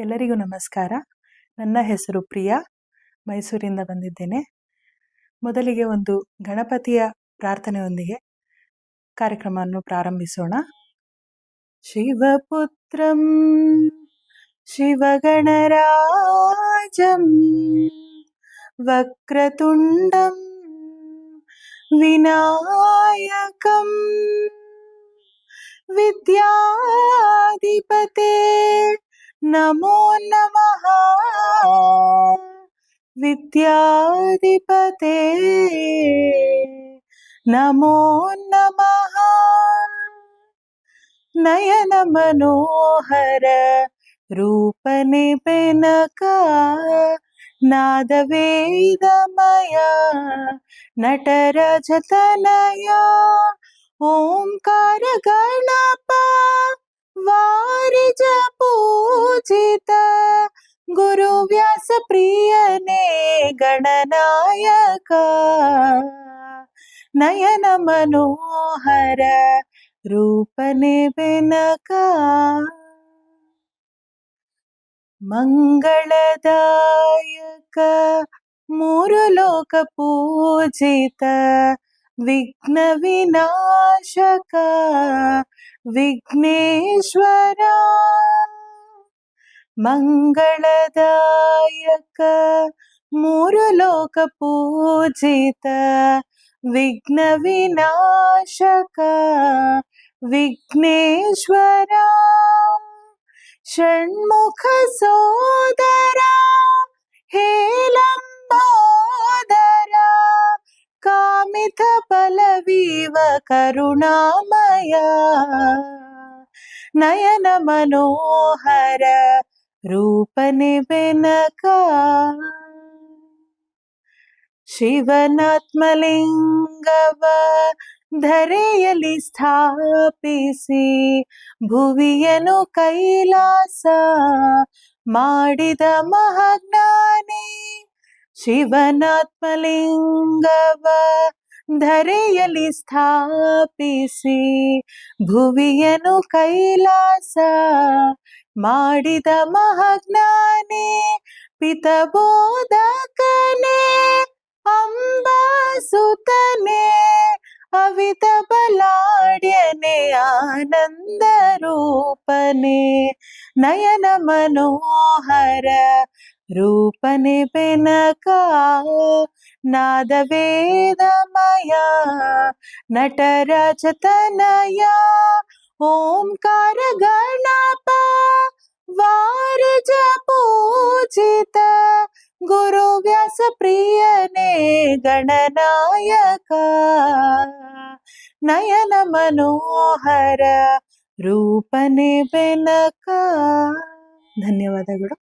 ಎಲ್ಲರಿಗೂ ನಮಸ್ಕಾರ. ನನ್ನ ಹೆಸರು ಪ್ರಿಯಾ. ಮೈಸೂರಿಂದ ಬಂದಿದ್ದೇನೆ. ಮೊದಲಿಗೆ ಒಂದು ಗಣಪತಿಯ ಪ್ರಾರ್ಥನೆಯೊಂದಿಗೆ ಕಾರ್ಯಕ್ರಮವನ್ನು ಪ್ರಾರಂಭಿಸೋಣ. ಶಿವಪುತ್ರಂ, ಶಿವಗಣರಾಜಂ, ವಕ್ರತುಂಡಂ, ವಿನಾಯಕಂ, ವಿದ್ಯಾಧಿಪತೆ നമോ നമ വിദ്യാധിപതേ നമോ നമ നയന മനോഹര रूपने पेनका नादवेदमया नटरजतनया ओङ्कार गणपा वारिज पूजित गुरु व्यास प्रियने गणनायका नयन मनोहर रूपने बेनका मङ्गलदायक मूरुलोकपूजित विघ्न विनाशक विघ्नेश्वरा मङ्गलदायक विनाशक विघ्नेश्वर विघ्नेश्वरा षण्मुखसोद ಬಲವೀವ ಕರುಣಾಮಯ. ನಯನ ಮನೋಹರ ರೂಪನೆ ಬೆನಕ. ಶಿವನಾತ್ಮಲಿಂಗವ ಧರೆಯಲ್ಲಿ ಸ್ಥಾಪಿಸಿ ಭುವಿಯನು ಕೈಲಾಸ ಮಾಡಿದ ಮಹಾಜ್ಞಾನಿ. ಶಿವನಾತ್ಮಲಿಂಗವ ಧರೆಯಲ್ಲಿ ಸ್ಥಾಪಿಸಿ ಭುವಿಯನು ಕೈಲಾಸ ಮಾಡಿದ ಮಹಾಜ್ಞಾನಿ ಪಿತಬೋಧಕನೇ ಅಂಬಾಸುತನೇ ಅವಿತ ಬಲಾಡ್ಯನೆ ಆನಂದ ರೂಪನೆ ನಯನ ಮನೋಹರ ರೂಪನೆ ಬೆನಕ ನಾದ ವೇದಮಯ ನಟರಜತನಯ ಓಂಕಾರ ಗಣಪ ವಾರಜ ಪೂಜಿತ ಗುರು ವ್ಯಾಸ ಪ್ರಿಯನೇ ಗಣನಾಯಕ ನಯನ ಮನೋಹರ ರೂಪನೆ ಬೆನಕ ಧನ್ಯವಾದಗಳು